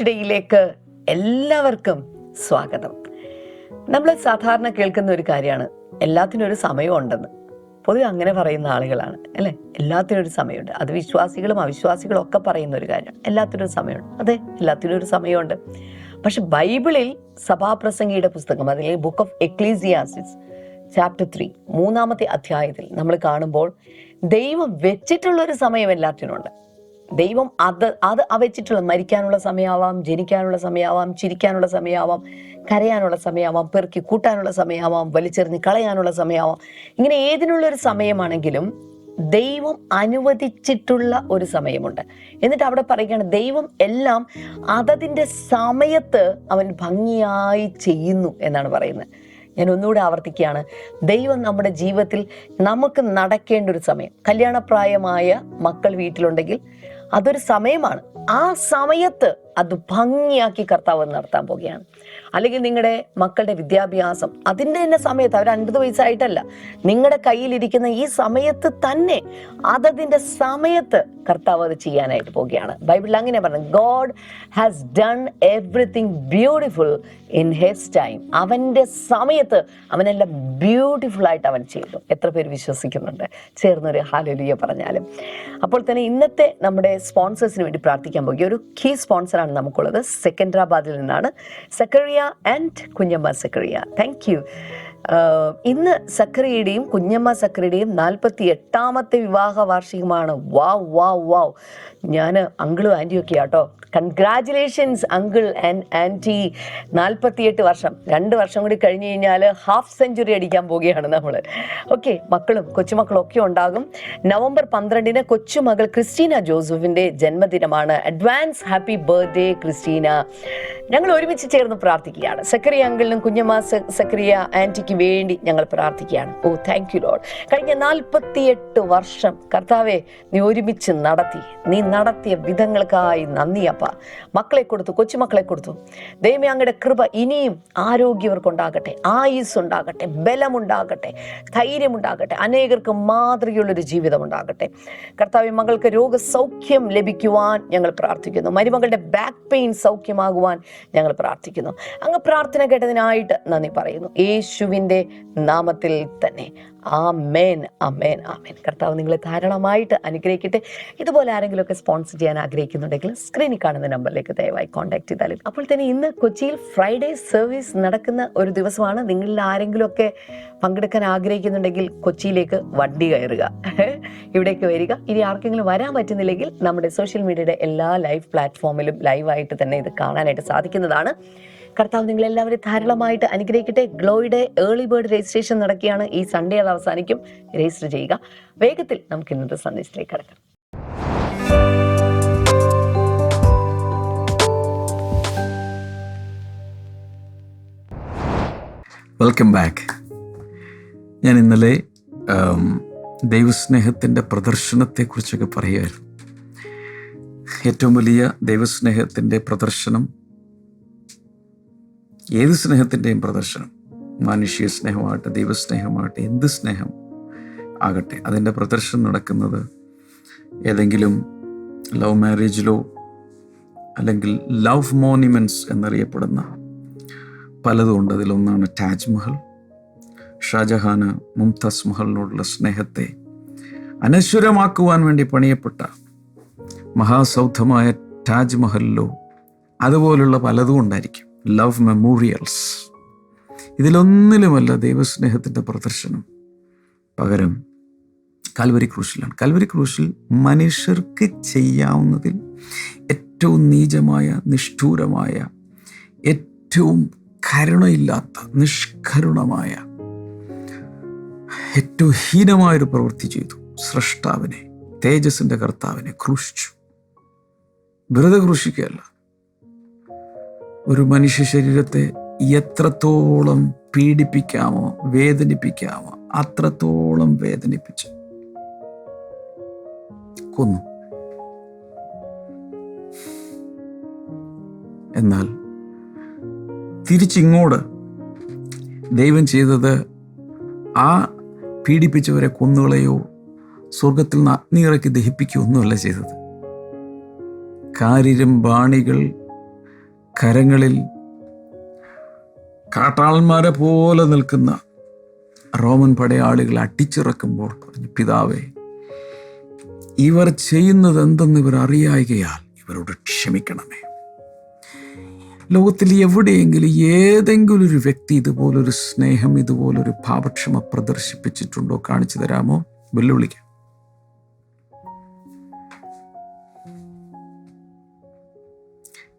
ടുഡേയിലേക്ക് എല്ലാവർക്കും സ്വാഗതം. നമ്മൾ സാധാരണ കേൾക്കുന്ന ഒരു കാര്യമാണ്. എല്ലാത്തിനും ഒരു സമയമുണ്ടെന്ന്. പൊതുവെ അങ്ങനെ പറയുന്ന ആളുകളാണ് അല്ലേ? എല്ലാത്തിനും ഒരു സമയമുണ്ട്. അത് വിശ്വാസികളും അവിശ്വാസികളും ഒക്കെ പറയുന്ന ഒരു കാര്യമാണ്. എല്ലാത്തിനും ഒരു സമയമുണ്ട്. അതെ എല്ലാത്തിനും ഒരു സമയമുണ്ട്. പക്ഷെ ബൈബിളിൽ സഭാപ്രസംഗിയുടെ പുസ്തകം അതിലെ book of Ecclesiastes chapter three മൂന്നാമത്തെ അധ്യായത്തിൽ നമ്മൾ കാണുമ്പോൾ ദൈവം വെച്ചിട്ടുള്ള ഒരു സമയം എല്ലാത്തിനും ഉണ്ട് ദൈവം അത് അത് അവച്ചിട്ടുള്ള വെച്ചിട്ടുള്ള മരിക്കാനുള്ള സമയമാവാം ജനിക്കാനുള്ള സമയമാവാം ചിരിക്കാനുള്ള സമയമാവാം കരയാനുള്ള സമയമാവാം പെറുക്കി കൂട്ടാനുള്ള സമയമാവാം വലിച്ചെറിഞ്ഞ് കളയാനുള്ള സമയമാവാം. ഇങ്ങനെ ഏതിനുള്ളൊരു സമയമാണെങ്കിലും ദൈവം അനുവദിച്ചിട്ടുള്ള ഒരു സമയമുണ്ട്. എന്നിട്ട് അവിടെ പറയുകയാണ് ദൈവം എല്ലാം അതതിന്റെ സമയത്ത് അവൻ ഭംഗിയായി ചെയ്യുന്നു എന്നാണ് പറയുന്നത്. ഞാൻ ഒന്നുകൂടെ ആവർത്തിക്കുകയാണ്. ദൈവം നമ്മുടെ ജീവിതത്തിൽ നമുക്ക് നടക്കേണ്ട ഒരു സമയം. കല്യാണപ്രായമായ മക്കൾ വീട്ടിലുണ്ടെങ്കിൽ അതൊരു സമയമാണ്. ആ സമയത്ത് അത് ഭംഗിയാക്കി കർത്താവ് നടത്താൻ പോവുകയാണ്. അല്ലെങ്കിൽ നിങ്ങളുടെ മക്കളുടെ വിദ്യാഭ്യാസം അതിന്റെ തന്നെ സമയത്ത് അവർ അൻപത് വയസ്സായിട്ടല്ല. നിങ്ങളുടെ കയ്യിലിരിക്കുന്ന ഈ സമയത്ത് തന്നെ അതതിന്റെ സമയത്ത് കർത്താവ് അത് ചെയ്യാനായിട്ട് പോവുകയാണ്. ബൈബിളിൽ അങ്ങനെ പറഞ്ഞു God has done everything beautiful in his time അവന്റെ സമയത്ത് അവനെല്ലാം ബ്യൂട്ടിഫുൾ ആയിട്ട് അവൻ ചെയ്തു. എത്ര പേര് വിശ്വസിക്കുന്നുണ്ട്? ചേർന്നൊരു ഹാലലിയ പറഞ്ഞാലും. അപ്പോൾ തന്നെ ഇന്നത്തെ നമ്മുടെ സ്പോൺസേഴ്സിന് വേണ്ടി പ്രാർത്ഥിക്കാൻ പോകുക. ഒരു കീ സ്പോൺസറാണ് നമുക്കുള്ളത്. സെക്കൻഡ്രാബാദിൽ നിന്നാണ് Zacharia and Kunjamma Zacharia. Thank you ഇന്ന് സക്കറിയുടെയും കുഞ്ഞമ്മ സക്കറിയുടെയും നാൽപ്പത്തി എട്ടാമത്തെ വിവാഹ വാർഷികമാണ്. വാവ് വാവ് വാവ്. ഞാൻ അങ്കിളും ആന്റിയും ഒക്കെ ആട്ടോ കൺഗ്രാറ്റുലേഷൻസ് അങ്കിൾ ആൻഡ് ആന്റി നാൽപ്പത്തിയെട്ട് വർഷം. രണ്ട് വർഷം കൂടി കഴിഞ്ഞ് കഴിഞ്ഞാൽ ഹാഫ് സെഞ്ചുറി അടിക്കാൻ പോവുകയാണ് നമ്മൾ ഓക്കെ മക്കളും കൊച്ചുമക്കളും ഒക്കെ ഉണ്ടാകും. നവംബർ പന്ത്രണ്ടിന് കൊച്ചുമകൾ ക്രിസ്റ്റീന ജോസഫിന്റെ ജന്മദിനമാണ്. Advance happy birthday Christina. ഞങ്ങൾ ഒരുമിച്ച് ചേർന്ന് പ്രാർത്ഥിക്കുകയാണ്. സക്കറിയ അങ്കിളിനും കുഞ്ഞമ്മ സക്കറിയ ആന്റിക്ക് വേണ്ടി ഞങ്ങൾ പ്രാർത്ഥിക്കുകയാണ്. ഓ താങ്ക് യു ലോഡ് കഴിഞ്ഞ നാൽപ്പത്തിയെട്ട് വർഷം കർത്താവെ നീ ഒരുമിച്ച് നടത്തി. നീ നടത്തിയ വിധങ്ങൾക്കായി നന്ദി അപ്പ. മക്കളെ കൊടുത്തു കൊച്ചുമക്കളെ കൊടുത്തു. ദൈവമേ അങ്ങയുടെ കൃപ ഇനിയും ആരോഗ്യവർക്കുണ്ടാകട്ടെ ആയുസ് ഉണ്ടാകട്ടെ ബലമുണ്ടാകട്ടെ ധൈര്യമുണ്ടാകട്ടെ അനേകർക്ക് മാതൃകയുള്ളൊരു ജീവിതം ഉണ്ടാകട്ടെ കർത്താവ് മകൾക്ക് രോഗസൗഖ്യം ലഭിക്കുവാൻ ഞങ്ങൾ പ്രാർത്ഥിക്കുന്നു. മരുമകളുടെ ബാക്ക് പെയിൻ സൗഖ്യമാകുവാൻ ഞങ്ങൾ പ്രാർത്ഥിക്കുന്നു. അങ്ങ് പ്രാർത്ഥന കേട്ടതിനായിട്ട് നന്ദി പറയുന്നു. യേശുവിന്റെ നാമത്തിൽ തന്നെ. ആമേൻ ആമേൻ കർത്താവ് നിങ്ങളെ ധാരാളമായിട്ട് അനുഗ്രഹിക്കട്ടെ. ഇതുപോലെ ആരെങ്കിലുമൊക്കെ സ്പോൺസർ ചെയ്യാൻ ആഗ്രഹിക്കുന്നുണ്ടെങ്കിൽ സ്ക്രീനിൽ കാണുന്ന നമ്പറിലേക്ക് ദയവായി കോൺടാക്ട് ചെയ്താലും അപ്പോൾ തന്നെ ഇന്ന് കൊച്ചിയിൽ ഫ്രൈഡേ സർവീസ് നടക്കുന്ന ഒരു ദിവസമാണ്. നിങ്ങളിൽ ആരെങ്കിലുമൊക്കെ പങ്കെടുക്കാൻ ആഗ്രഹിക്കുന്നുണ്ടെങ്കിൽ കൊച്ചിയിലേക്ക് വണ്ടി കയറുക. ഇവിടേക്ക് വരിക. ഇനി ആർക്കെങ്കിലും വരാൻ പറ്റുന്നില്ലെങ്കിൽ നമ്മുടെ സോഷ്യൽ മീഡിയയുടെ എല്ലാ ലൈവ് പ്ലാറ്റ്ഫോമിലും ലൈവായിട്ട് തന്നെ ഇത് കാണാനായിട്ട് സാധിക്കുന്നതാണ്. കർത്താവ് നിങ്ങൾ എല്ലാവരും ധാരാളമായിട്ട് അനുഗ്രഹിക്കട്ടെ. ഗ്ലോയുടെ ഏർലി ബേർഡ് രജിസ്ട്രേഷൻ നടക്കുകയാണ്. ഈ സൺഡേ അത് അവസാനിക്കും. രജിസ്റ്റർ ചെയ്യുക. വേഗത്തിൽ നമുക്ക് ഇന്നത്തെ സന്ദേശത്തിലേക്ക് കടക്കാം. വെൽക്കം ബാക്ക് ഞാൻ ഇന്നലെ ദൈവസ്നേഹത്തിന്റെ പ്രദർശനത്തെക്കുറിച്ചൊക്കെ പറയുമായിരുന്നു ഏറ്റവും വലിയ ദൈവസ്നേഹത്തിന്റെ പ്രദർശനം ഏത് സ്നേഹത്തിന്റെയും പ്രദർശനം? മാനുഷിക സ്നേഹമാകട്ടെ ദൈവസ്നേഹമാകട്ടെ എന്ത് സ്നേഹം ആകട്ടെ. അതിന്റെ പ്രദർശനം നടക്കുന്നത് ഏതെങ്കിലും ലവ് മാരേജിലോ അല്ലെങ്കിൽ ലവ് മോണിമെന്റ്സ് എന്നറിയപ്പെടുന്ന പലതുമുണ്ട് അതിലൊന്നാണ് താജ്മഹൽ ഷാജഹാന് മുംതാസ് മഹലിനോടുള്ള സ്നേഹത്തെ അനശ്വരമാക്കുവാൻ വേണ്ടി പണിയപ്പെട്ട മഹാസൗധമായ താജ്മഹലിലോ അതുപോലുള്ള പലതും ഉണ്ടായിരിക്കും. ലവ് മെമ്മോറിയൽസ് ഇതിലൊന്നിലുമല്ല ദൈവസ്നേഹത്തിന്റെ പ്രദർശനം. പകരം കൽവരി ക്രൂശിലാണ്. കൽവരി ക്രൂശിൽ മനുഷ്യർക്ക് ചെയ്യാവുന്നതിൽ ഏറ്റവും നീചമായ നിഷ്ഠൂരമായ ഏറ്റവും കരുണയില്ലാത്ത നിഷ്കരുണമായ ഏറ്റവും ഹീനമായൊരു പ്രവൃത്തി ചെയ്തു. സൃഷ്ടാവിനെ തേജസ്സിന്റെ കർത്താവിനെ ക്രൂശിച്ചു. വെറുതെ ക്രൂശിക്കുകയല്ല. ഒരു മനുഷ്യ ശരീരത്തെ എത്രത്തോളം പീഡിപ്പിക്കാമോ വേദനിപ്പിക്കാമോ അത്രത്തോളം വേദനിപ്പിച്ചു കൊന്നു. എന്നാൽ തിരിച്ചിങ്ങോട് ദൈവം ചെയ്തത് ആ പീഡിപ്പിച്ചവരെ കൊന്നുകളയോ സ്വർഗത്തിൽ നിന്ന് അഗ്നി ഇറക്കി ദഹിപ്പിക്കുകയോ ഒന്നുമല്ല ചെയ്തത്. കാരിരും ബാണികൾ കരങ്ങളിൽ കാട്ടാളന്മാരെ പോലെ നിൽക്കുന്ന റോമൻ പടയാളികളെ അടിച്ചിറക്കുമ്പോൾ പറഞ്ഞു പിതാവേ ഇവർ ചെയ്യുന്നത് എന്തെന്ന് ഇവർ അറിയായികയാൽ ഇവരോട് ക്ഷമിക്കണമേ. ലോകത്തിൽ എവിടെയെങ്കിലും ഏതെങ്കിലും ഒരു വ്യക്തി ഇതുപോലൊരു സ്നേഹം ഇതുപോലൊരു പാപക്ഷമ പ്രദർശിപ്പിച്ചിട്ടുണ്ടോ? കാണിച്ചു തരാമോ? വെല്ലുവിളിക്കാം.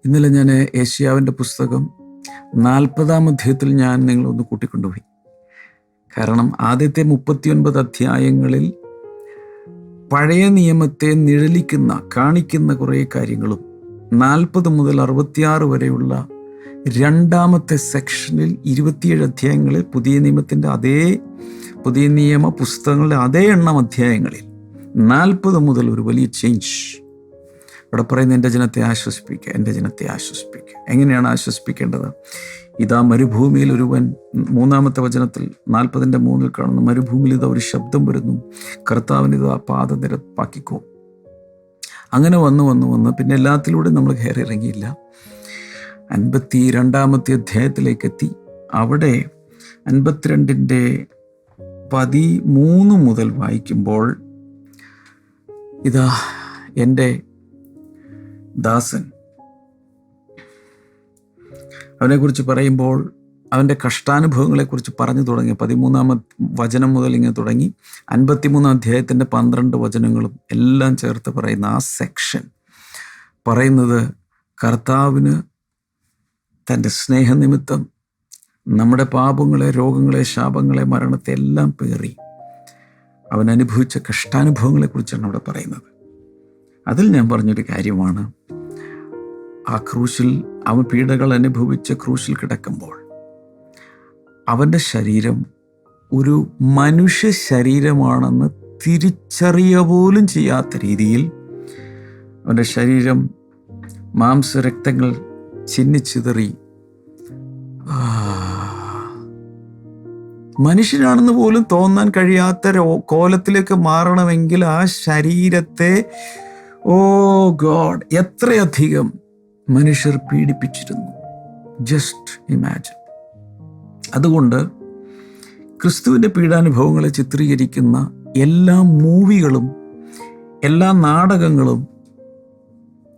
ഇന്നലെ ഞാൻ ഏഷ്യാവിന്റെ പുസ്തകം നാൽപ്പതാം അധ്യായത്തിൽ ഞാൻ നിങ്ങളൊന്ന് കൂട്ടിക്കൊണ്ടുപോയി. കാരണം ആദ്യത്തെ മുപ്പത്തിയൊൻപത് അധ്യായങ്ങളിൽ പഴയ നിയമത്തെ നിഴലിക്കുന്ന കാണിക്കുന്ന കുറേ കാര്യങ്ങളും നാൽപ്പത് മുതൽ അറുപത്തിയാറ് വരെയുള്ള രണ്ടാമത്തെ സെക്ഷനിൽ ഇരുപത്തിയേഴ് അധ്യായങ്ങളിൽ പുതിയ നിയമത്തിന്റെ അതേ പുതിയ നിയമ പുസ്തകങ്ങളുടെ അതേ എണ്ണം അധ്യായങ്ങളിൽ നാൽപ്പത് മുതൽ ഒരു വലിയ ചേഞ്ച് ഇവിടെ പറയുന്ന എന്റെ ജനത്തെ ആശ്വസിപ്പിക്കുക എന്റെ ജനത്തെ ആശ്വസിപ്പിക്കുക. എങ്ങനെയാണ് ആശ്വസിപ്പിക്കേണ്ടത്? ഇതാ മരുഭൂമിയിൽ ഒരുവൻ മൂന്നാമത്തെ വചനത്തിൽ നാൽപ്പതിന്റെ മൂന്നിൽ കാണുന്നു മരുഭൂമിയിൽ ഇതാ ഒരു ശബ്ദം വരുന്നു കർത്താവിന് ഇതാ പാത നിരപ്പാക്കിക്കോ. അങ്ങനെ വന്ന് വന്ന് വന്ന് പിന്നെ എല്ലാത്തിലൂടെ നമ്മൾ കയറി ഇറങ്ങിയില്ല. അൻപത്തി രണ്ടാമത്തെ അധ്യായത്തിലേക്ക് എത്തി. അവിടെ അൻപത്തിരണ്ടിന്റെ പതിമൂന്ന് മുതൽ വായിക്കുമ്പോൾ ഇതാ എന്റെ ദാസൻ. അവനെക്കുറിച്ച് പറയുമ്പോൾ അവന്റെ കഷ്ടാനുഭവങ്ങളെക്കുറിച്ച് പറഞ്ഞു തുടങ്ങി. പതിമൂന്നാമ വചനം മുതൽ ഇങ്ങനെ തുടങ്ങി. അൻപത്തിമൂന്നാം അധ്യായത്തിന്റെ പന്ത്രണ്ട് വചനങ്ങളും എല്ലാം ചേർത്ത് പറയുന്ന ആ സെക്ഷൻ പറയുന്നത് കർത്താവിന് തന്റെ സ്നേഹനിമിത്തം നമ്മുടെ പാപങ്ങളെ രോഗങ്ങളെ ശാപങ്ങളെ മരണത്തെ എല്ലാം പേറി അവൻ അനുഭവിച്ച കഷ്ടാനുഭവങ്ങളെക്കുറിച്ചാണ് അവിടെ പറയുന്നത്. അതിൽ ഞാൻ പറഞ്ഞൊരു കാര്യമാണ്. ആ ക്രൂശിൽ അവൻ പീഡകൾ അനുഭവിച്ച ക്രൂശിൽ കിടക്കുമ്പോൾ അവന്റെ ശരീരം ഒരു മനുഷ്യ ശരീരമാണെന്ന് തിരിച്ചറിയ പോലും ചെയ്യാത്ത രീതിയിൽ അവന്റെ ശരീരം മാംസരക്തങ്ങൾ ചിന്നിച്ചിതറി മനുഷ്യനാണെന്ന് പോലും തോന്നാൻ കഴിയാത്ത കോലത്തിലേക്ക് മാറണമെങ്കിൽ ആ ശരീരത്തെ ഓ ഗോഡ് എത്രയധികം മനുഷ്യർ പീഡിപ്പിച്ചിരുന്നു. ജസ്റ്റ് ഇമാജിൻ അതുകൊണ്ട് ക്രിസ്തുവിന്റെ പീഡാനുഭവങ്ങളെ ചിത്രീകരിക്കുന്ന എല്ലാ മൂവികളും എല്ലാ നാടകങ്ങളും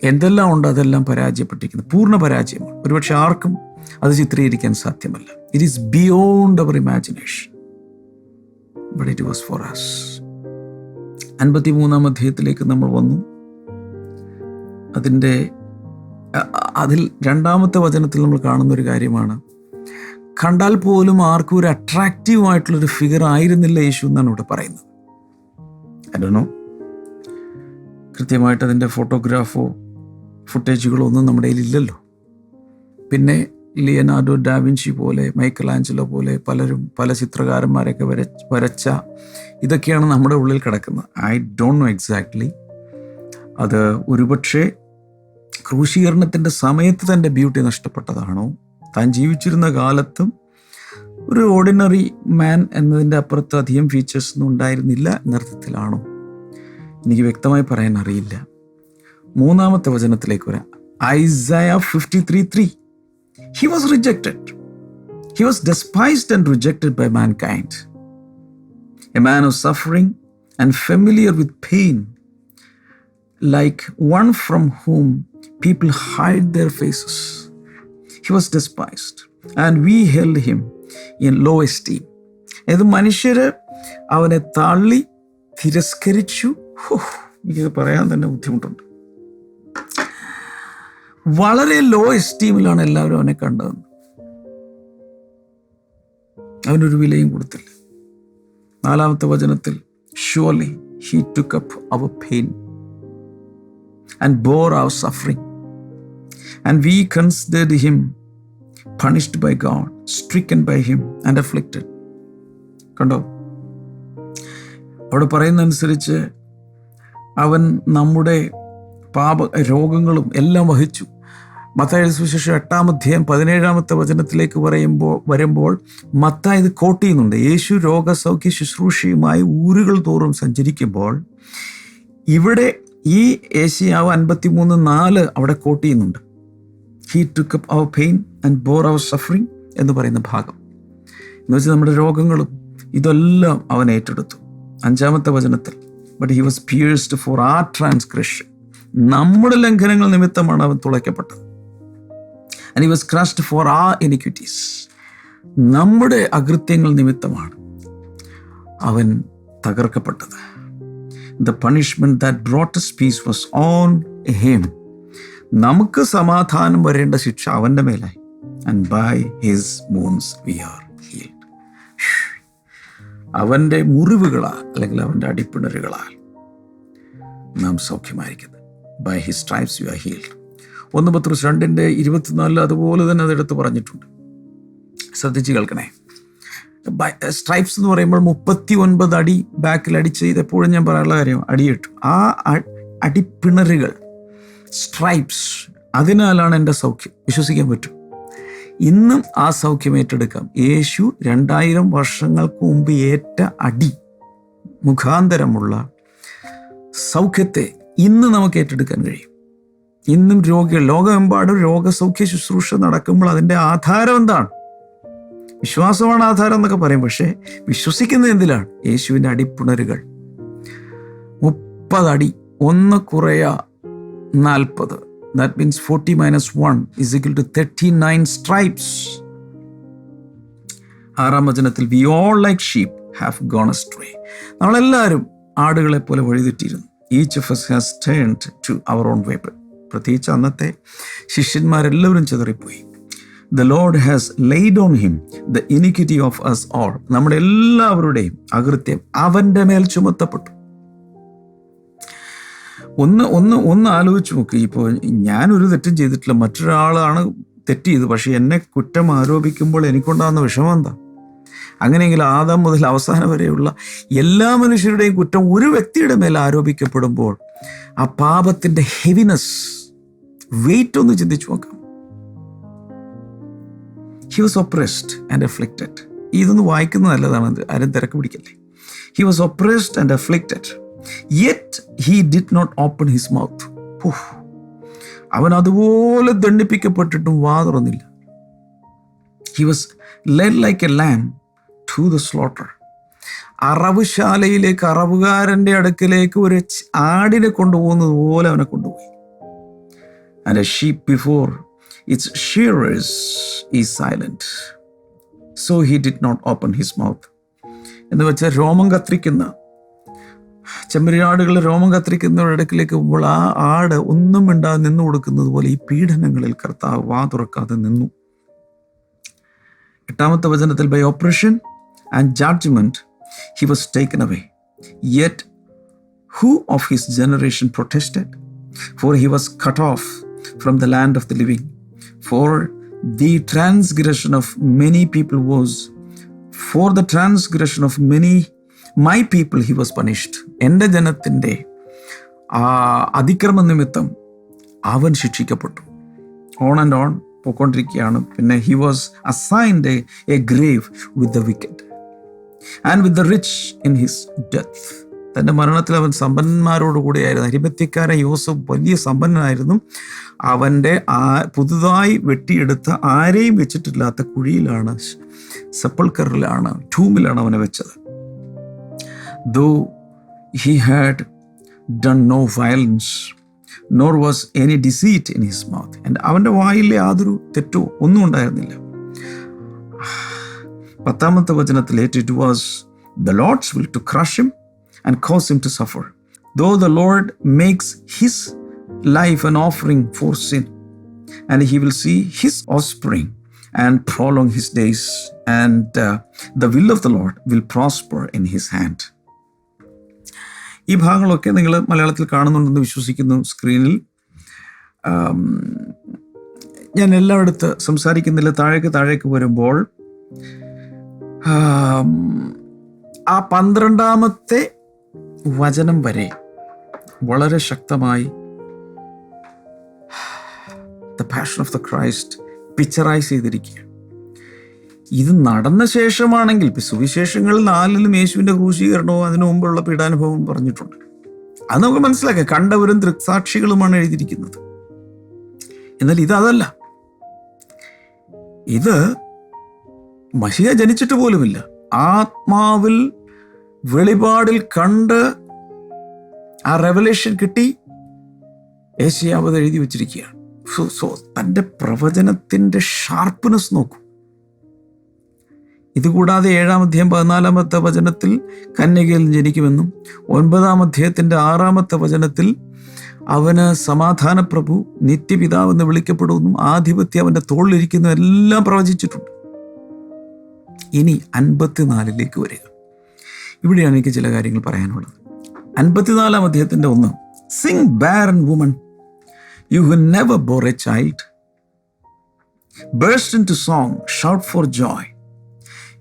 എന്തെല്ലാം ഉണ്ട് അതെല്ലാം പരാജയപ്പെട്ടിരിക്കുന്നു പൂർണ പരാജയമാണ്. ഒരുപക്ഷെ ആർക്കും അത് ചിത്രീകരിക്കാൻ സാധ്യമല്ല. It is beyond our imagination but it was for us അൻപത്തി മൂന്നാം അധ്യായത്തിലേക്ക് നമ്മൾ വന്നു. അതിന്റെ അതിൽ രണ്ടാമത്തെ വചനത്തിൽ നമ്മൾ കാണുന്ന ഒരു കാര്യമാണ്. കണ്ടാൽ പോലും ആർക്കും ഒരു അട്രാക്റ്റീവ് ആയിട്ടുള്ളൊരു ഫിഗർ ആയിരുന്നില്ല യേശു എന്നാണ് ഇവിടെ പറയുന്നത്. അല്ലനോ കൃത്യമായിട്ട് അതിന്റെ ഫോട്ടോഗ്രാഫോ ഫുട്ടേജുകളോ ഒന്നും നമ്മുടെ കയ്യിൽ ഇല്ലല്ലോ. പിന്നെ ലിയനാർഡോ ഡാവിൻഷി പോലെ മൈക്കൽ ആഞ്ചലോ പോലെ പലരും പല ചിത്രകാരന്മാരൊക്കെ വര വരച്ച ഇതൊക്കെയാണ് നമ്മുടെ ഉള്ളിൽ കിടക്കുന്നത്. ഐ ഡോണ്ട് നോ എക്സാക്ട്ലി അത് ഒരുപക്ഷെ ക്രൂശീകരണത്തിന്റെ സമയത്ത് തന്റെ ബ്യൂട്ടി നഷ്ടപ്പെട്ടതാണോ? താൻ ജീവിച്ചിരുന്ന കാലത്തും ഒരു ഓർഡിനറി മാൻ എന്നതിന്റെ അപ്പുറത്ത് അധികം ഫീച്ചേഴ്സ് ഒന്നും ഉണ്ടായിരുന്നില്ല എന്നർത്ഥത്തിലാണോ എനിക്ക് വ്യക്തമായി പറയാൻ അറിയില്ല. മൂന്നാമത്തെ വചനത്തിലേക്ക് വരാം. Isaiah fifty three three he was rejected he was despised and rejected by mankind a man of suffering and familiar with pain like one from whom people hide their faces. He was despised, and we held him in low esteem. ഇത് മനുഷ്യര് അവനെ തള്ളി തിരസ്കരിച്ചു എനിക്കത് പറയാൻ തന്നെ ബുദ്ധിമുട്ടുണ്ട് വളരെ law എസ്റ്റീമിലാണ് എല്ലാവരും അവനെ കണ്ടത് അവനൊരു വിലയും കൊടുത്തില്ല നാലാമത്തെ വചനത്തിൽ surely he took up our pain and bore our suffering. And we considered him punished by God, stricken by him, and afflicted. കണ്ടോ അവിടെ പറയുന്നതനുസരിച്ച് അവൻ നമ്മുടെ പാപ രോഗങ്ങളും എല്ലാം വഹിച്ചു മത്തായ സുവിശേഷം എട്ടാം അധ്യായം പതിനേഴാമത്തെ വചനത്തിലേക്ക് പറയുമ്പോൾ വരുമ്പോൾ മത്ത ഇത് കോട്ട് ചെയ്യുന്നുണ്ട് യേശു രോഗസൗഖ്യ ശുശ്രൂഷയുമായി ഊരുകൾ തോറും സഞ്ചരിക്കുമ്പോൾ ഇവിടെ ഈ ഏഷ്യാവ് അൻപത്തി മൂന്ന് നാല് അവിടെ കോട്ട് ചെയ്യുന്നുണ്ട്. He took up our pain and bore our suffering എന്ന് പറയുന്ന ഭാഗം. എന്ന് വെച്ചാൽ നമ്മുടെ രോഗങ്ങളും ഇതെല്ലാം അവൻ ഏറ്റെടുത്തു. അഞ്ചാമത്തെ വചനത്തിൽ but he was pierced for our transgression നമ്മുടെ ലംഘനങ്ങൾ നിമിത്തമാണ് അവൻ തുളയ്ക്കപ്പെട്ടത്. And he was crushed for our iniquities നമ്മുടെ അകൃത്യങ്ങൾ നിമിത്തമാണ് അവൻ തകർക്കപ്പെട്ടത്. The punishment that brought us peace was on him നമുക്ക് സമാധാനം വരേണ്ട ശിക്ഷ അവന്റെ മേലായി. And by his wounds we are healed അവന്റെ മുറിവുകളാൽ അല്ലെങ്കിൽ അവന്റെ അടിപ്പിണറുകളാൽ നാം സൗഖ്യമായിരിക്കുന്നത് by his stripes you are healed ഒന്ന് പത്രോസ് രണ്ടിന്റെ ഇരുപത്തിനാലിൽ അതുപോലെ തന്നെ അതെടുത്ത് പറഞ്ഞിട്ടുണ്ട്. ശ്രദ്ധിച്ച് കേൾക്കണേ. സ്ട്രൈപ്സ് എന്ന് പറയുമ്പോൾ മുപ്പത്തി ഒൻപത് അടി ബാക്കിൽ അടിച്ച് ഇത് എപ്പോഴും ഞാൻ പറയാനുള്ള കാര്യം അടിയിട്ടു. ആ അടിപ്പിണറുകൾ സ്ട്രൈപ്സ് അതിനാലാണ് എന്റെ സൗഖ്യം. വിശ്വസിക്കാൻ പറ്റും. ഇന്നും ആ സൗഖ്യം ഏറ്റെടുക്കാം. യേശു രണ്ടായിരം വർഷങ്ങൾക്ക് മുമ്പ് ഏറ്റ അടി മുഖാന്തരമുള്ള സൗഖ്യത്തെ ഇന്ന് നമുക്ക് ഏറ്റെടുക്കാൻ കഴിയും. ഇന്നും രോഗികൾ ലോകമെമ്പാടും രോഗസൗഖ്യ ശുശ്രൂഷ നടക്കുമ്പോൾ അതിന്റെ ആധാരം എന്താണ്? വിശ്വാസമാണ് ആധാരം എന്നൊക്കെ പറയും പക്ഷേ വിശ്വസിക്കുന്ന എന്തിലാണ്? യേശുവിന്റെ അടിപ്പുണരുകൾ. മുപ്പതടി ഒന്ന് കുറയ നാൽപ്പത്. That means forty minus one is equal to thirty nine stripes ആറാം വചനത്തിൽ we all like sheep have gone stray നമ്മളെല്ലാവരും ആടുകളെ പോലെ വഴിതെറ്റിയിരുന്നു. Each of us has turned to our own way പ്രത്യേകിച്ച് അന്നത്തെ ശിഷ്യന്മാരെല്ലാവരും ചിതറിപ്പോയി. The Lord has laid on him the iniquity of us all നമ്മുടെ എല്ലാവരുടെയും അകൃത്യം അവന്റെ മേൽ ചുമത്തപ്പെട്ടു. ഒന്ന് ഒന്ന് ഒന്ന് ആലോചിച്ച് നോക്ക്. ഇപ്പോൾ ഞാനൊരു തെറ്റും ചെയ്തിട്ടില്ല. മറ്റൊരാളാണ് തെറ്റ് ചെയ്ത് പക്ഷെ എന്നെ കുറ്റം ആരോപിക്കുമ്പോൾ എനിക്കുണ്ടാകുന്ന വിഷമം എന്താ? അങ്ങനെയെങ്കിൽ ആദം മുതൽ അവസാനം വരെയുള്ള എല്ലാ മനുഷ്യരുടെയും കുറ്റം ഒരു വ്യക്തിയുടെ മേൽ ആരോപിക്കപ്പെടുമ്പോൾ ആ പാപത്തിന്റെ ഹെവിനെസ് വെയിറ്റ് ഒന്ന് ചിന്തിച്ചു നോക്കാം. He was oppressed and afflicted ഇതൊന്ന് വായിക്കുന്നത് നല്ലതാണ്. ആരും തിരക്ക് പിടിക്കല്ലേ? He was oppressed and afflicted yet he did not open his mouth അവൻ അതുപോലെ ദണ്ഡിപ്പിക്കപ്പെട്ടിട്ടും വാ തുറന്നില്ല. He was led like a lamb to the slaughter അറവുശാലയിലേക്ക് അറവുകാരന്റെ അടുക്കിലേക്ക് ഒരു ആടിനെ കൊണ്ടുപോകുന്നത് പോലെ അവനെ കൊണ്ടുപോയി. And a sheep before its shearers is silent. So he did not open his mouth എന്ന് വെച്ചാൽ രോമം കത്തിരിക്കുന്ന ചെമ്മരിയാടുകൾ രോമം കത്തിരിക്കുന്നവരുടെ അടുക്കിലേക്ക് പോകുമ്പോൾ ആ ആട് ഒന്നും മിണ്ടാതെ നിന്നു കൊടുക്കുന്നത് പോലെ ഈ പീഡനങ്ങളിൽ കർത്താവ് വാ തുറക്കാതെ നിന്നു. എട്ടാമത്തെ വചനത്തിൽ by oppression and judgment he was taken away yet who of his generation protested for he was cut off from the land of the living for the transgression of many people was for the transgression of many my people he was punished എന്റെ ജനത്തിന്റെ ആ അതിക്രമ നിമിത്തം അവൻ ശിക്ഷിക്കപ്പെട്ടു. On and on പോയിക്കൊണ്ടിരിക്കുകയാണ്. പിന്നെ he was assigned a grave with the wicked and with the rich in his death തന്റെ മരണത്തിൽ അവൻ സമ്പന്നന്മാരോട് കൂടിയായിരുന്നു അരിമത്യക്കാരൻ യൂസഫ് വലിയ സമ്പന്നനായിരുന്നു. അവന്റെ ആ പുതുതായി വെട്ടിയെടുത്ത ആരെയും വെച്ചിട്ടില്ലാത്ത കുഴിയിലാണ് സെപ്പൾക്കറിലാണ് ടൂമിലാണ് അവനെ വെച്ചത്. Though he had done no violence nor was any deceit in his mouth and അവന്റെ വായിലെ യാതൊരു തെറ്റോ ഒന്നും ഉണ്ടായിരുന്നില്ല. പത്താമത്തെ വചനത്തിൽ it was the Lord's will to crush him and him to suffer. Though the Lord makes his life an offering for sin, and he will see his offspring and prolong his days, and uh, the will of the Lord will prosper in his hand. ഈ ഭാഗങ്ങളൊക്കെ നിങ്ങൾ മലയാളത്തിൽ കാണുന്നുണ്ടെന്ന് വിശ്വസിക്കുന്നു സ്ക്രീനിൽ ഞാൻ എല്ലായിടത്ത് സംസാരിക്കുന്നില്ല താഴേക്ക് താഴേക്ക് വരുമ്പോൾ ആ പന്ത്രണ്ടാമത്തെ വചനം വരെ വളരെ ശക്തമായി the passion of the Christ picturise ചെയ്തിരിക്കുക ഇത് നടന്ന ശേഷമാണെങ്കിൽ സുവിശേഷങ്ങളിൽ നാലിലും യേശുവിന്റെ ക്രൂശീകരണവും അതിനു മുമ്പുള്ള പീഡാനുഭവവും പറഞ്ഞിട്ടുണ്ട്. അത് നമുക്ക് മനസ്സിലാക്കാം. കണ്ടവരും ദൃക്സാക്ഷികളുമാണ് എഴുതിയിരിക്കുന്നത്. എന്നാൽ ഇത് അതല്ല. ഇത് മഷിയ ജനിച്ചിട്ട് പോലുമില്ല. ആത്മാവിൽ വെളിപാടിൽ കണ്ട് ആ റെവലേഷൻ കിട്ടി. ഏഷ്യാവത് എഴുതി വച്ചിരിക്കുകയാണ്. സോ സോ തന്റെ പ്രവചനത്തിന്റെ ഷാർപ്പ്നെസ് നോക്കൂ. ഇതുകൂടാതെ ഏഴാം അധ്യായം പതിനാലാമത്തെ വചനത്തിൽ കന്യകയിൽ ജനിക്കുമെന്നും ഒൻപതാം അധ്യായത്തിന്റെ ആറാമത്തെ വചനത്തിൽ അവന് സമാധാന പ്രഭു നിത്യപിതാവ് എന്ന് വിളിക്കപ്പെടുമെന്നും ആധിപത്യം അവന്റെ തോളിലിരിക്കുന്നു എല്ലാം പ്രവചിച്ചിട്ടുണ്ട്. ഇനി അൻപത്തിനാലിലേക്ക് വരിക. ഇവിടെയാണ് എനിക്ക് ചില കാര്യങ്ങൾ പറയാനുള്ളത്. അൻപത്തിനാലാം അധ്യായത്തിന്റെ ഒന്ന് sing barren woman you who never bore a child burst into song shout for joy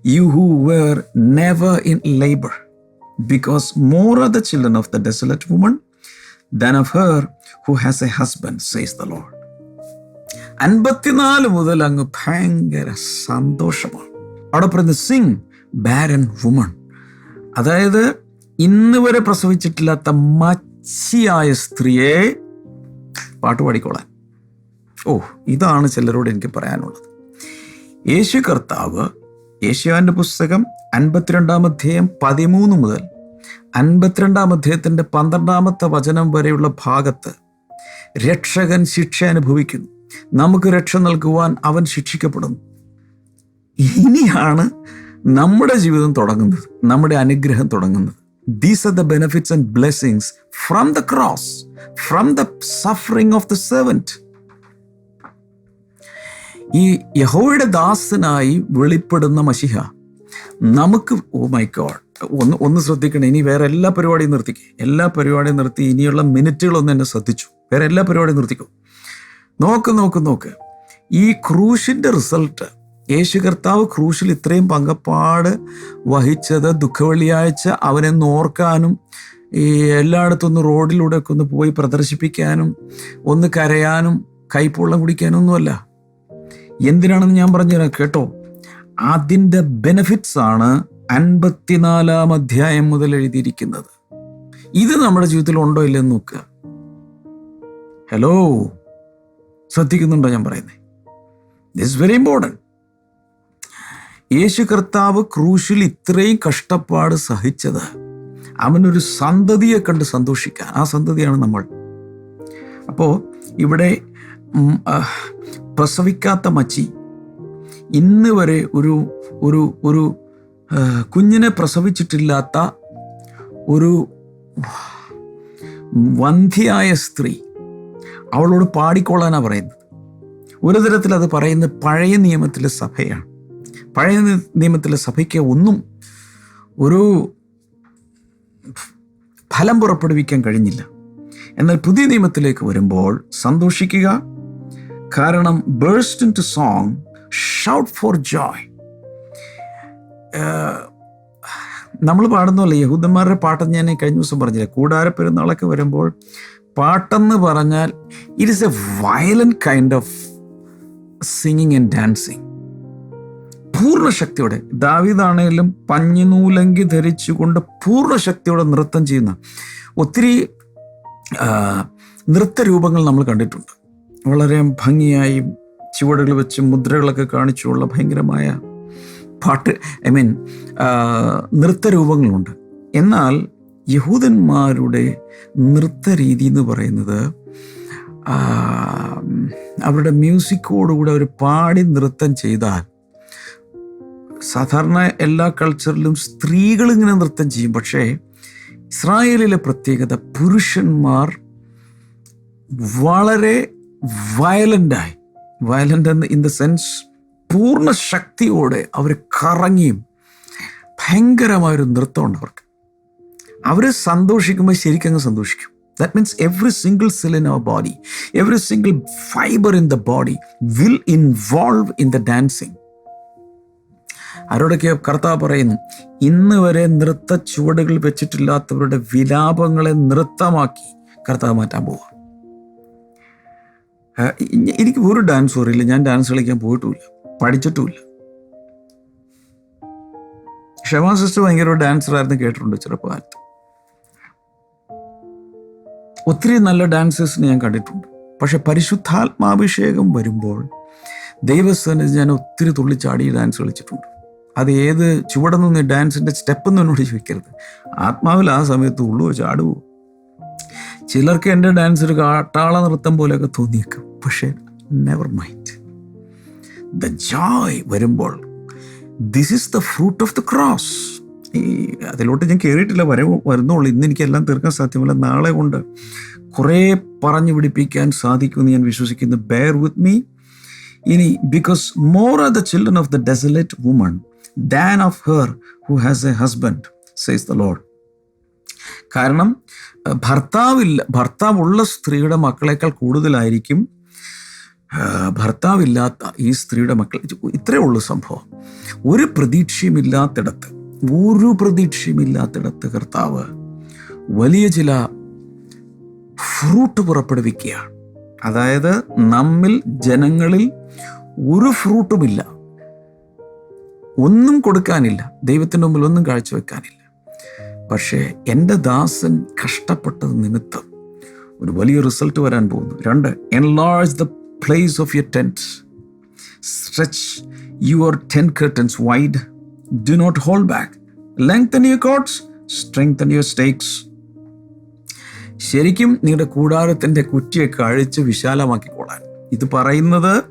you who were never in labour because more are the children of the desolate woman than of her who has a husband, says the Lord. അൻപത്തിനാല് മുതൽ അങ്ങ് ഭയങ്കര സന്തോഷമാണ്. അവിടെ പറയുന്നത് Singh barren woman അതായത് ഇന്ന് വരെ പ്രസവിച്ചിട്ടില്ലാത്ത മച്ചിയായ സ്ത്രീയെ പാട്ട് പാടിക്കോളാൻ. ഓ ഇതാണ് ചിലരോട് എനിക്ക് പറയാനുള്ളത്. യേശു കർത്താവ് യേശുവാന്റെ പുസ്തകം അൻപത്തിരണ്ടാം അധ്യായം പതിമൂന്ന് മുതൽ അൻപത്തിരണ്ടാം അധ്യായത്തിന്റെ പന്ത്രണ്ടാമത്തെ വചനം വരെയുള്ള ഭാഗത്ത് രക്ഷകൻ ശിക്ഷ അനുഭവിക്കുന്നു. നമുക്ക് രക്ഷ നൽകുവാൻ അവൻ ശിക്ഷിക്കപ്പെടുന്നു. ഇനിയാണ് നമ്മുടെ ജീവിതം തുടങ്ങുന്നത് നമ്മുടെ അനുഗ്രഹം തുടങ്ങുന്നത്. These are the benefits and blessings from the cross from the suffering of the servant ഈ യഹോയുടെ ദാസനായി വെളിപ്പെടുന്ന മഷിഹ നമുക്ക് ഓ മൈ ഗോഡ് ഒന്ന് ഒന്ന് ശ്രദ്ധിക്കണം ഇനി വേറെ എല്ലാ പരിപാടിയും നിർത്തിക്കേ. എല്ലാ പരിപാടിയും നിർത്തി ഇനിയുള്ള മിനിറ്റുകളൊന്നും എന്നെ ശ്രദ്ധിച്ചു. വേറെ എല്ലാ പരിപാടിയും നിർത്തിക്കോ. നോക്ക് നോക്ക് നോക്ക്. ഈ ക്രൂശിന്റെ റിസൾട്ട് യേശു കർത്താവ് ക്രൂശിൽ ഇത്രയും പങ്കപ്പാട് വഹിച്ചത് ദുഃഖവെള്ളിയാഴ്ച അവനെ നോർക്കാനും ഈ എല്ലായിടത്തും റോഡിലൂടെ ഒക്കെ ഒന്ന് പോയി പ്രദർശിപ്പിക്കാനും ഒന്ന് കരയാനും കൈപ്പുള്ളം കുടിക്കാനും ഒന്നുമല്ല എന്തിനാണെന്ന് ഞാൻ പറഞ്ഞുതരാം കേട്ടോ. അതിന്റെ ബെനഫിറ്റ്സ് ആണ് അൻപത്തിനാലാം അധ്യായം മുതൽ എഴുതിയിരിക്കുന്നത്. ഇത് നമ്മുടെ ജീവിതത്തിൽ ഉണ്ടോ ഇല്ലെന്ന് നോക്കുക. ഹലോ ശ്രദ്ധിക്കുന്നുണ്ടോ ഞാൻ പറയുന്നത് ദിസ് വെരി ഇമ്പോർട്ടന്റ് യേശു കർത്താവ് ക്രൂശിൽ ഇത്രയും കഷ്ടപ്പാട് സഹിച്ചത്. അവനൊരു സന്തതിയെ കണ്ട് സന്തോഷിക്കാൻ. ആ സന്തതിയാണ് നമ്മൾ. അപ്പോൾ ഇവിടെ പ്രസവിക്കാത്ത മച്ചി ഇന്ന് വരെ ഒരു ഒരു ഒരു കുഞ്ഞിനെ പ്രസവിച്ചിട്ടില്ലാത്ത ഒരു വന്ധിയായ സ്ത്രീ അവളോട് പാടിക്കൊള്ളാനാണ് പറയുന്നത്. ഒരു തരത്തിൽ അത് പറയുന്നത് പഴയ നിയമത്തിലെ സഭയാണ്. പഴയ നിയമത്തിലെ സഭയ്ക്ക് ഒന്നും ഒരു ഫലം പുറപ്പെടുവിക്കാൻ കഴിഞ്ഞില്ല. എന്നാൽ പുതിയ നിയമത്തിലേക്ക് വരുമ്പോൾ സന്തോഷിക്കുക. കാരണം burst into song shout for joy നമ്മൾ പാടുന്നല്ലോ യഹൂദന്മാരുടെ പാട്ടെന്ന് ഞാൻ കഴിഞ്ഞ ദിവസം പറഞ്ഞില്ല. കൂടാര പെരുന്നാളൊക്കെ വരുമ്പോൾ പാട്ടെന്ന് പറഞ്ഞാൽ it is a violent kind of singing and dancing പൂർണ ശക്തിയോടെ ദാവിദാണേലും പഞ്ഞിനൂലങ്കി ധരിച്ചുകൊണ്ട് പൂർണ ശക്തിയോടെ നൃത്തം ചെയ്യുന്ന ഒത്തിരി നൃത്ത രൂപങ്ങൾ നമ്മൾ കണ്ടിട്ടുണ്ട്. വളരെ ഭംഗിയായി ചുവടുകൾ വെച്ച് മുദ്രകളൊക്കെ കാണിച്ചുള്ള ഭയങ്കരമായ പാട്ട് ഐ മീൻ നൃത്ത രൂപങ്ങളുണ്ട് എന്നാൽ യഹൂദന്മാരുടെ നൃത്ത രീതി എന്ന് പറയുന്നത് അവരുടെ മ്യൂസിക്കോടുകൂടെ അവർ പാടി നൃത്തം ചെയ്താൽ സാധാരണ എല്ലാ കൾച്ചറിലും സ്ത്രീകൾ ഇങ്ങനെ നൃത്തം ചെയ്യും. പക്ഷേ ഇസ്രായേലിലെ പ്രത്യേകത പുരുഷന്മാർ വളരെ വയലന്റായി വയലന്റ് എന്ന് ഇൻ ദ സെൻസ് പൂർണ ശക്തിയോടെ അവർ കറങ്ങിയും ഭയങ്കരമായൊരു നൃത്തമുണ്ട് അവർക്ക്. അവർ സന്തോഷിക്കുമ്പോൾ ശരിക്കങ്ങ് സന്തോഷിക്കും. That means every single cell in our body every single fibre in the body will involve in the dancing ആരോടൊക്കെ കർത്താവ് പറയുന്നു ഇന്ന് വരെ നൃത്ത ചുവടുകൾ വെച്ചിട്ടില്ലാത്തവരുടെ വിലാപങ്ങളെ നൃത്തമാക്കി കർത്താവ് മാറ്റാൻ പോവുക എനിക്ക് ഒരു ഡാൻസ് അറിയില്ല. ഞാൻ ഡാൻസ് കളിക്കാൻ പോയിട്ടുമില്ല. പഠിച്ചിട്ടുമില്ല. ഷമാ സിസ്റ്റർ ഭയങ്കര ഒരു ഡാൻസറായിരുന്നു കേട്ടിട്ടുണ്ട് ചെറുപ്പകാലത്ത് ഒത്തിരി നല്ല ഡാൻസേഴ്സിനെ ഞാൻ കണ്ടിട്ടുണ്ട്. പക്ഷെ പരിശുദ്ധാത്മാഭിഷേകം വരുമ്പോൾ ദൈവസ്ഥാനത്ത് ഞാൻ ഒത്തിരി തുള്ളിച്ചാടി ഡാൻസ് കളിച്ചിട്ടുണ്ട്. അത് ഏത് ചുവടെ നിന്ന് ഡാൻസിന്റെ സ്റ്റെപ്പ് എന്ന് എന്നോട് ചോദിക്കരുത്. ആത്മാവിൽ ആ സമയത്ത് ഉള്ളു ചാടുവോ ചിലർക്ക് എന്റെ ഡാൻസ് ഒരു കാട്ടാള നൃത്തം പോലെയൊക്കെ തോന്നിയേക്കും. പക്ഷേ നെവർ മൈൻഡ് ദ ജോയ് വരുമ്പോൾ this is the fruit of the cross ഈ അതിലോട്ട് ഞാൻ കയറിയിട്ടില്ല വര വരുന്നുള്ളൂ. ഇന്ന് എനിക്കെല്ലാം തീർക്കാൻ സാധ്യമല്ല. നാളെ കൊണ്ട് കുറേ പറഞ്ഞു പിടിപ്പിക്കാൻ സാധിക്കുമെന്ന് ഞാൻ വിശ്വസിക്കുന്നു. ബെയർ വിത്ത് മീ ഇനി because more are the children of the desolate woman than of her who has a husband says the Lord കാരണം ഭർത്താവില്ല ഭർത്താവുള്ള സ്ത്രീയുടെ മക്കളേക്കാൾ കൂടുതലായിരിക്കും ഭർത്താവില്ലാത്ത ഈ സ്ത്രീയുടെ മക്കൾ. ഇത്രയേ ഉള്ളൂ സംഭവം. ഒരു പ്രതീക്ഷയുമില്ലാത്തിടത്ത് ഒരു പ്രതീക്ഷയുമില്ലാത്തിടത്ത് കർത്താവ് വലിയ ചില ഫ്രൂട്ട് പുറപ്പെടുവിക്കുകയാണ്. അതായത് നമ്മിൽ ജനങ്ങളിൽ ഒരു ഫ്രൂട്ടുമില്ല ഒന്നും കൊടുക്കാനില്ല. ദൈവത്തിന്റെ മുമ്പിൽ ഒന്നും കാഴ്ചവെക്കാനില്ല. പക്ഷേ എന്റെ ദാസൻ കഷ്ടപ്പെട്ടത് നിമിത്തം ഒരു വലിയ റിസൾട്ട് വരാൻ പോകുന്നു. രണ്ട് enlarge the place of your tent stretch your tent curtains wide do not hold back lengthen your cords strengthen your stakes ശരിക്കും നിങ്ങളുടെ കൂടാരത്തിന്റെ കുറ്റിയൊക്കെ അഴിച്ച് വിശാലമാക്കിക്കോളാൻ ഇത് പറയുന്നത്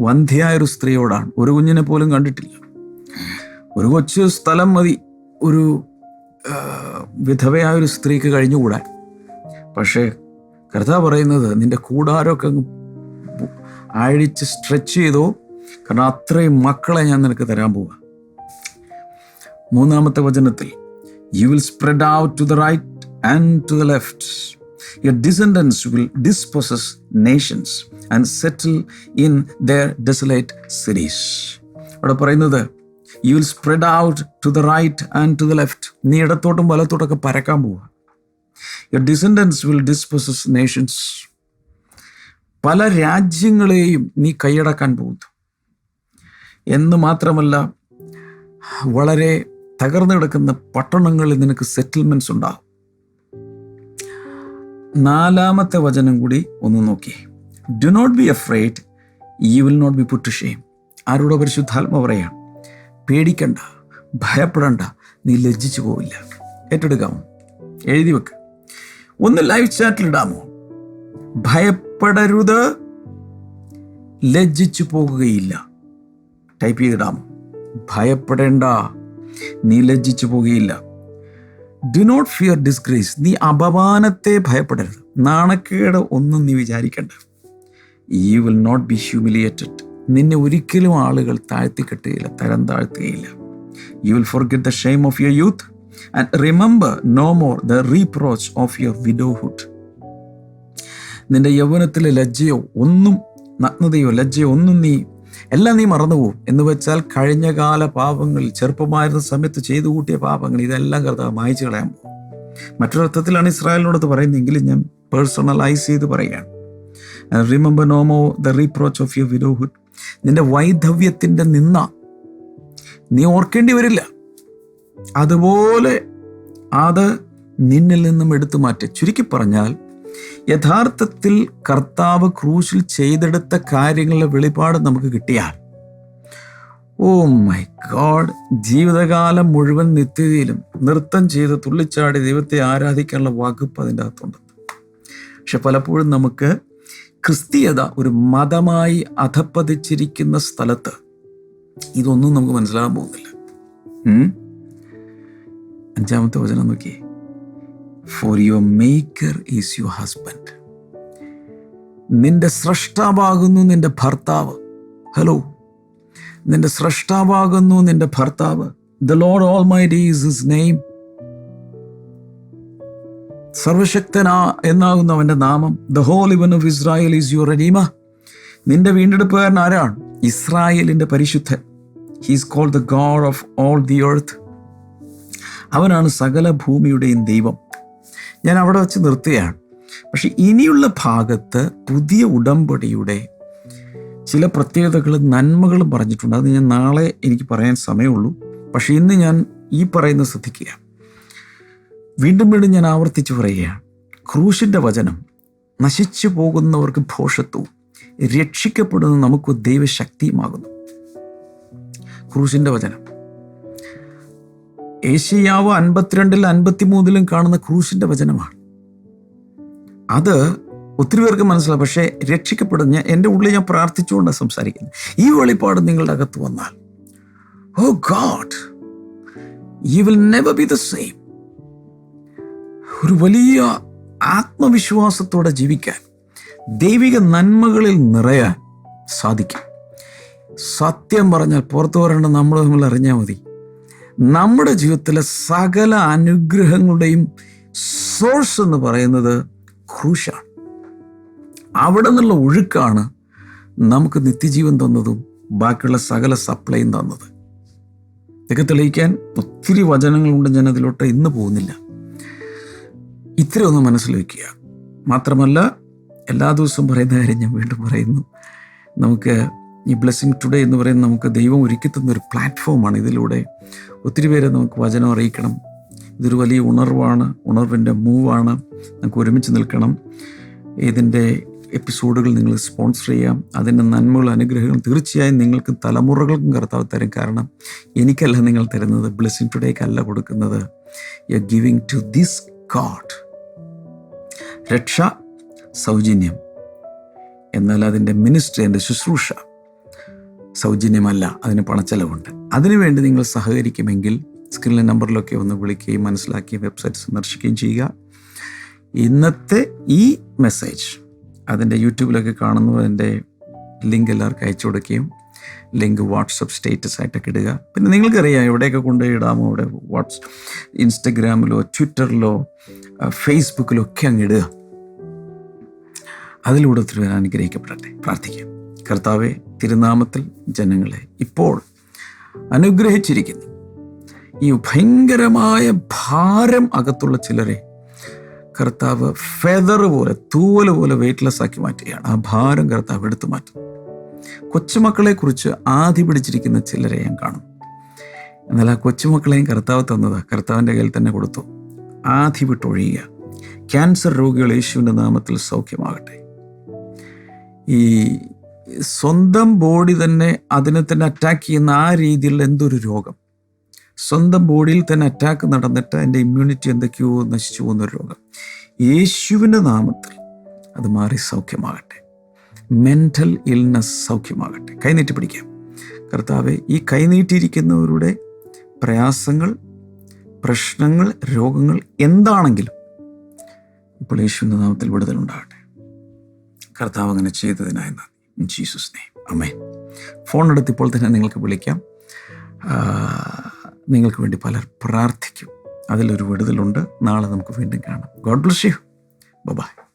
വന്ധ്യയായൊരു സ്ത്രീയോടാണ്. ഒരു കുഞ്ഞിനെ പോലും കണ്ടിട്ടില്ല. ഒരു കൊച്ചു സ്ഥലം മതി. ഒരു വിധവയായ ഒരു സ്ത്രീക്ക് കഴിഞ്ഞുകൂടാൻ. പക്ഷേ കർത്താവ് പറയുന്നത് നിന്റെ കൂടാരമൊക്കെ അങ്ങ് അഴിച്ച് സ്ട്രെച്ച് ചെയ്തോ. കാരണം അത്രയും മക്കളെ ഞാൻ നിനക്ക് തരാൻ പോവാ. മൂന്നാമത്തെ വചനത്തിൽ you will spread out to the right and to the left your descendants will dispossess nations and settle in their desolate cities അവിടെ പറയുന്നത് you will spread out to the right and to the left നീ ഇടത്തോട്ടും വലത്തോട്ടൊക്കെ പരക്കാൻ പോവുക. Your descendants will dispossess nations പല രാജ്യങ്ങളെയും നീ കൈയടക്കാൻ പോകുന്നു. എന്ന് മാത്രമല്ല വളരെ തകർന്നു കിടക്കുന്ന പട്ടണങ്ങളിൽ നിനക്ക് സെറ്റിൽമെന്റ്സ് ഉണ്ടാകും നാലാമത്തെ വചനം കൂടി ഒന്ന് നോക്കി. Do not be afraid you will not be put shame ആരോടോ പരിശുദ്ധാത്മ പറയാം പേടിക്കണ്ട ഭയപ്പെടണ്ട നീ ലജ്ജിച്ചു പോവില്ല. ഏറ്റെടുക്കാമോ എഴുതി വെക്ക്. ഒന്ന് ലൈവ് ചാറ്റിൽ ഇടാമോ? ഭയപ്പെടരുത്. ലജ്ജിച്ചു പോകുകയില്ല. ടൈപ്പ് ചെയ്തിടാമോ ഭയപ്പെടേണ്ട. നീ ലജ്ജിച്ചു പോകുകയില്ല. ഡു നോട്ട് ഫിയർ ഡിസ്ഗ്രേസ് നീ അപമാനത്തെ ഭയപ്പെടരുത്. നാണക്കേട് ഒന്നും നീ വിചാരിക്കണ്ട. You will not be humiliated നിന്നെ ഒരിക്കലും ആളുകൾ താഴ്ത്തിക്കെട്ടുകയില്ല തരം താഴ്ത്തുകയില്ല you will forget the shame of your youth and remember no more the reproach of your widowhood നിന്റെ യൗവനത്തിലെ ലജ്ജയോ ഒന്നും നഗ്നതയോ ലജ്ജയോ ഒന്നും നീ എല്ലാം നീ മറന്നുപോകും. എന്ന് വെച്ചാൽ കഴിഞ്ഞകാല പാപങ്ങൾ ചെറുപ്പമായിരുന്ന സമയത്ത് ചെയ്തു കൂട്ടിയ പാപങ്ങൾ ഇതെല്ലാം കർത്താവ് മായച്ചു കളയാൻ പോകും. മറ്റൊരർത്ഥത്തിലാണ് ഇസ്രായേലിനോട് പറയുന്നതെങ്കിലും ഞാൻ പേഴ്സണലൈസ് ചെയ്ത് പറയുകയാണ്. Remember no more the reproach of your widowhood നിന്റെ വൈധവ്യത്തിന്റെ നിന്ന നീ ഓർക്കേണ്ടി വരില്ല. അതുപോലെ അത് നിന്നിൽ നിന്നും എടുത്തു മാറ്റി. ചുരുക്കി പറഞ്ഞാൽ യഥാർത്ഥത്തിൽ കർത്താവ് ക്രൂശിൽ ചെയ്തെടുത്ത കാര്യങ്ങളുടെ വെളിപാട് നമുക്ക് കിട്ടിയാൽ ഓ മൈ ഗോഡ് ജീവിതകാലം മുഴുവൻ നിത്യതയിലും നൃത്തം ചെയ്ത് തുള്ളിച്ചാടി ദൈവത്തെ ആരാധിക്കാനുള്ള വകുപ്പ് അതിന്റെ അകത്തുണ്ട്. പക്ഷെ പലപ്പോഴും നമുക്ക് ക്രിസ്തീയത ഒരു മതമായി അധപ്പതിച്ചിരിക്കുന്ന സ്ഥലത്ത് ഇതൊന്നും നമുക്ക് മനസ്സിലാകാൻ പോകുന്നില്ല? അഞ്ചാമത്തെ വചനം നോക്കി for your maker is your husband നിന്റെ സ്രഷ്ടാവാകുന്നു നിന്റെ ഭർത്താവ്. ഹലോ നിന്റെ സ്രഷ്ടാവാകുന്നു നിന്റെ ഭർത്താവ്. The Lord almighty is his name സർവശക്തനാ എന്നാകുന്നു അവന്റെ നാമം the holy one of Israel is your redeemer നിന്റെ വീണ്ടെടുപ്പുകാരൻ ആരാണ്? ഇസ്രായേലിന്റെ പരിശുദ്ധൻ. He's called the God of all the earth അവനാണ് സകല ഭൂമിയുടെയും ദൈവം. ഞാൻ അവിടെ വെച്ച് നിർത്തുകയാണ്. പക്ഷെ ഇനിയുള്ള ഭാഗത്ത് പുതിയ ഉടമ്പടിയുടെ ചില പ്രത്യേകതകളും നന്മകളും പറഞ്ഞിട്ടുണ്ട്. അത് ഞാൻ നാളെ എനിക്ക് പറയാൻ സമയമുള്ളൂ. പക്ഷേ ഇന്ന് ഞാൻ ഈ പറയുന്നത് ശ്രദ്ധിക്കുക വീണ്ടും വീണ്ടും ഞാൻ ആവർത്തിച്ചു പറയുകയാണ്. ക്രൂശിന്റെ വചനം നശിച്ചു പോകുന്നവർക്ക് ഭോഷത്വവും രക്ഷിക്കപ്പെടുന്ന നമുക്ക് ദൈവശക്തിയുമാകുന്നു. ക്രൂശിന്റെ വചനം. ഏഷ്യാവ് അൻപത്തിരണ്ടിൽ അൻപത്തിമൂന്നിലും കാണുന്ന ക്രൂശിന്റെ വചനമാണ്. അത് ഒത്തിരി പേർക്ക് മനസ്സിലാവും പക്ഷേ രക്ഷിക്കപ്പെടുന്ന എന്റെ ഉള്ളിൽ ഞാൻ പ്രാർത്ഥിച്ചുകൊണ്ടാണ് സംസാരിക്കുന്നത്. ഈ വെളിപ്പാട് നിങ്ങളുടെ അകത്ത് വന്നാൽ ഓ God you will never be the same ഒരു വലിയ ആത്മവിശ്വാസത്തോടെ ജീവിക്കാൻ ദൈവിക നന്മകളിൽ നിറയാൻ സാധിക്കും. സത്യം പറഞ്ഞാൽ പുറത്തു വരേണ്ട നമ്മൾ തമ്മിൽ അറിഞ്ഞാൽ മതി. നമ്മുടെ ജീവിതത്തിലെ സകല അനുഗ്രഹങ്ങളുടെയും സോഴ്സ് എന്ന് പറയുന്നത് ക്രൂശാണ്. അവിടെ നിന്നുള്ള ഒഴുക്കാണ് നമുക്ക് നിത്യജീവൻ തന്നതും ബാക്കിയുള്ള സകല സപ്ലൈയും തന്നത്. ഇതൊക്കെ തെളിയിക്കാൻ ഒത്തിരി വചനങ്ങളുണ്ട് ഞാൻ അതിലോട്ട് ഇന്ന് പോകുന്നില്ല. ഇത്ര ഒന്ന് മനസ്സിൽ വയ്ക്കുക മാത്രമല്ല എല്ലാ ദിവസവും പറയുന്ന കാര്യം ഞാൻ വീണ്ടും പറയുന്നു. നമുക്ക് ഈ ബ്ലെസ്സിങ് ടുഡേ എന്ന് പറയുന്ന നമുക്ക് ദൈവം ഒരുക്കി തന്ന ഒരു പ്ലാറ്റ്ഫോമാണ്. ഇതിലൂടെ ഒത്തിരി പേരെ നമുക്ക് വചനം അറിയിക്കണം. ഇതൊരു വലിയ ഉണർവാണ് ഉണർവിന്റെ മൂവാണ്. നമുക്ക് ഒരുമിച്ച് നിൽക്കണം. ഇതിന്റെ എപ്പിസോഡുകൾ നിങ്ങൾ സ്പോൺസർ ചെയ്യാം. അതിന്റെ നന്മകളും അനുഗ്രഹങ്ങളും തീർച്ചയായും നിങ്ങൾക്ക് തലമുറകൾക്കും കർത്താവ് തരും. കാരണം എനിക്കല്ല നിങ്ങൾ തരുന്നത് ബ്ലെസ്സിങ് ടുഡേക്കല്ല കൊടുക്കുന്നത്. You giving to this God രക്ഷ സൗജന്യം. എന്നാൽ അതിന്റെ മിനിസ്ട്രി എന്റെ ശുശ്രൂഷ സൗജന്യമല്ല. അതിന് പണച്ചെലവുണ്ട്. അതിനുവേണ്ടി നിങ്ങൾ സഹകരിക്കുമെങ്കിൽ സ്ക്രീനിലെ നമ്പറിലൊക്കെ ഒന്ന് വിളിക്കുകയും മനസ്സിലാക്കുകയും വെബ്സൈറ്റ് സന്ദർശിക്കുകയും ചെയ്യുക. ഇന്നത്തെ ഈ മെസ്സേജ് അതിന്റെ യൂട്യൂബിലൊക്കെ കാണുന്നു. അതിന്റെ ലിങ്ക് എല്ലാവർക്കും അയച്ചു കൊടുക്കുകയും ലിങ്ക് വാട്സപ്പ് സ്റ്റേറ്റസ് ആയിട്ടൊക്കെ ഇടുക. പിന്നെ നിങ്ങൾക്കറിയാം എവിടെയൊക്കെ കൊണ്ടുപോയി ഇടാമോ? അവിടെ വാട്സ് ഇൻസ്റ്റഗ്രാമിലോ ട്വിറ്ററിലോ ഫേസ്ബുക്കിലോ ഒക്കെ അങ്ങ് ഇടുക. അതിലൂടെ ഒത്തിരി അനുഗ്രഹിക്കപ്പെടട്ടെ. പ്രാർത്ഥിക്കാം. കർത്താവെ തിരുനാമത്തിൽ ജനങ്ങളെ ഇപ്പോൾ അനുഗ്രഹിച്ചിരിക്കുന്നു. ഈ ഭയങ്കരമായ ഭാരം അകത്തുള്ള ചിലരെ കർത്താവ് ഫെദർ പോലെ തൂവൽ പോലെ വെയിറ്റ്ലെസ് ആക്കി മാറ്റുകയാണ്. ആ ഭാരം കർത്താവ് എടുത്തു മാറ്റും കൊച്ചുമക്കളെ കുറിച്ച് ആധി പിടിച്ചിരിക്കുന്ന ചിലരെ ഞാൻ കാണും എന്നാൽ ആ കൊച്ചുമക്കളെയും കർത്താവ് തന്നത്. കർത്താവിന്റെ കയ്യിൽ തന്നെ കൊടുത്തു. ആധി വിട്ടൊഴിയുക ക്യാൻസർ രോഗികൾ യേശുവിന്റെ നാമത്തിൽ സൗഖ്യമാകട്ടെ. ഈ സ്വന്തം ബോഡി തന്നെ അതിനെ തന്നെ അറ്റാക്ക് ചെയ്യുന്ന ആ രീതിയിൽ എന്തൊരു രോഗം? സ്വന്തം ബോഡിയിൽ തന്നെ അറ്റാക്ക് നടന്നിട്ട് എന്റെ ഇമ്മ്യൂണിറ്റി എന്തൊക്കെയോ നശിച്ചു പോകുന്നൊരു രോഗം. യേശുവിന്റെ നാമത്തിൽ അത് മാറി സൗഖ്യമാകട്ടെ. മെന്റൽ ഇൽനെസ് സൗഖ്യമാകട്ടെ. കൈനീട്ടി പിടിക്കാം. കർത്താവെ ഈ കൈനീട്ടിയിരിക്കുന്നവരുടെ പ്രയാസങ്ങൾ പ്രശ്നങ്ങൾ രോഗങ്ങൾ എന്താണെങ്കിലും ഇപ്പോൾ യേശുവിന്റെ നാമത്തിൽ വിടുതലുണ്ടാകട്ടെ കർത്താവ് അങ്ങനെ ചെയ്തതിനായി നന്ദി. ജീസസ് നെയ്മ് അമ്മേ ഫോൺ എടുത്ത് ഇപ്പോൾ തന്നെ നിങ്ങൾക്ക് വിളിക്കാം. നിങ്ങൾക്ക് വേണ്ടി പലർ പ്രാർത്ഥിക്കും. അതിലൊരു വിടുതലുണ്ട്. നാളെ നമുക്ക് വീണ്ടും കാണാം. God bless you by